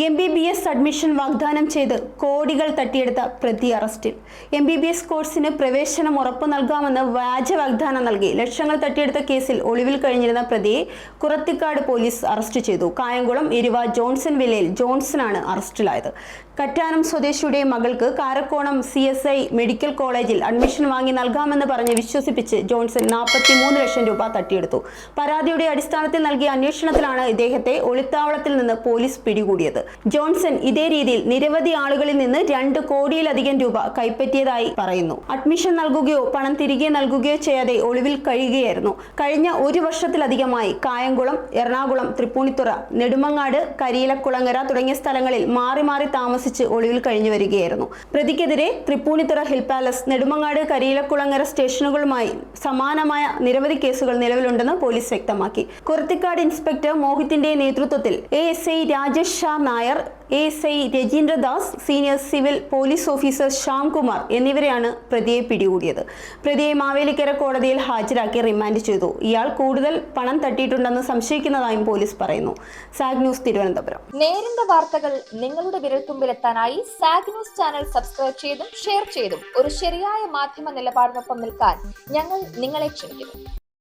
M B B S admission വാഗ്ദാനം ചെയ്ത് കോടികൾ തട്ടിയെടുത്ത പ്രതി അറസ്റ്റിൽ എം ബി ബി എസ് കോഴ്സിന് പ്രവേശനം ഉറപ്പു നൽകാമെന്ന് വ്യാജ വാഗ്ദാനം നൽകി. ലക്ഷങ്ങൾ തട്ടിയെടുത്ത കേസിൽ ഒളിവിൽ കഴിഞ്ഞിരുന്ന പ്രതിയെ കുറത്തിക്കാട് പോലീസ് അറസ്റ്റ് ചെയ്തു. കായംകുളം എരുവ ജോൺസൺ വില്ലയിൽ ജോൺസനാണ് അറസ്റ്റിലായത് കറ്റാനം സ്വദേശിയുടെ മകൾക്ക് Karakonam C S I medical കോളേജിൽ അഡ്മിഷൻ വാങ്ങി നൽകാമെന്ന് പറഞ്ഞ് വിശ്വസിപ്പിച്ച് ജോൺസൺ നാൽപ്പത്തി മൂന്ന് ലക്ഷം രൂപ തട്ടിയെടുത്തു. പരാതിയുടെ അടിസ്ഥാനത്തിൽ നൽകിയ അന്വേഷണത്തിലാണ് ഇദ്ദേഹത്തെ ഒളിത്താവളത്തിൽ നിന്ന് പോലീസ് പിടികൂടിയത്. ജോൺസൺ ഇതേ രീതിയിൽ നിരവധി ആളുകളിൽ നിന്ന് രണ്ട് കോടിയിലധികം രൂപ കൈപ്പറ്റിയതായി പറയുന്നു. അഡ്മിഷൻ നൽകുകയോ പണം തിരികെ നൽകുകയോ ചെയ്യാതെ ഒളിവിൽ കഴിയുകയായിരുന്നു. കഴിഞ്ഞ ഒരു വർഷത്തിലധികമായി കായംകുളം എറണാകുളം തൃപ്പൂണിത്തുറ നെടുമങ്ങാട് കരിയിലക്കുളങ്ങര തുടങ്ങിയ സ്ഥലങ്ങളിൽ മാറി മാറി താമസിച്ച് ഒളിവിൽ കഴിഞ്ഞു വരികയായിരുന്നു. പ്രതിക്കെതിരെ തൃപ്പൂണിത്തുറ ഹിൽ പാലസ് നെടുമങ്ങാട് കരിയിലക്കുളങ്ങര സ്റ്റേഷനുകളുമായി സമാനമായ നിരവധി കേസുകൾ നിലവിലുണ്ടെന്ന് പോലീസ് വ്യക്തമാക്കി. കുർത്തിക്കാട് ഇൻസ്പെക്ടർ മോഹിത്തിന്റെ നേതൃത്വത്തിൽ A S I Rajesh Sha Nair S I Rajeendradas senior civil police officer Shyamkumar എന്നിവരെയാണ് പ്രതിയെ പിടികൂടിയത്. പ്രതിയെ മാവേലിക്കര കോടതിയിൽ ഹാജരാക്കി റിമാൻഡ് ചെയ്തു. ഇയാൾ കൂടുതൽ പണം തട്ടിയിട്ടുണ്ടെന്ന് സംശയിക്കുന്നതായും പോലീസ് പറയുന്നു. Zag news Thiruvananthapuram. നേരിന്റെ വാർത്തകൾ നിങ്ങളുടെ വിരൽത്തുമ്പിലെത്താനായി സാഗ് ന്യൂസ് ചാനൽ സബ്സ്ക്രൈബ് ചെയ്തും ഷെയർ ചെയ്തും ഒരു ശരിയായ മാധ്യമ നിലപാടിനൊപ്പം നിൽക്കാൻ ഞങ്ങൾ നിങ്ങളെ ക്ഷണിക്കുന്നു.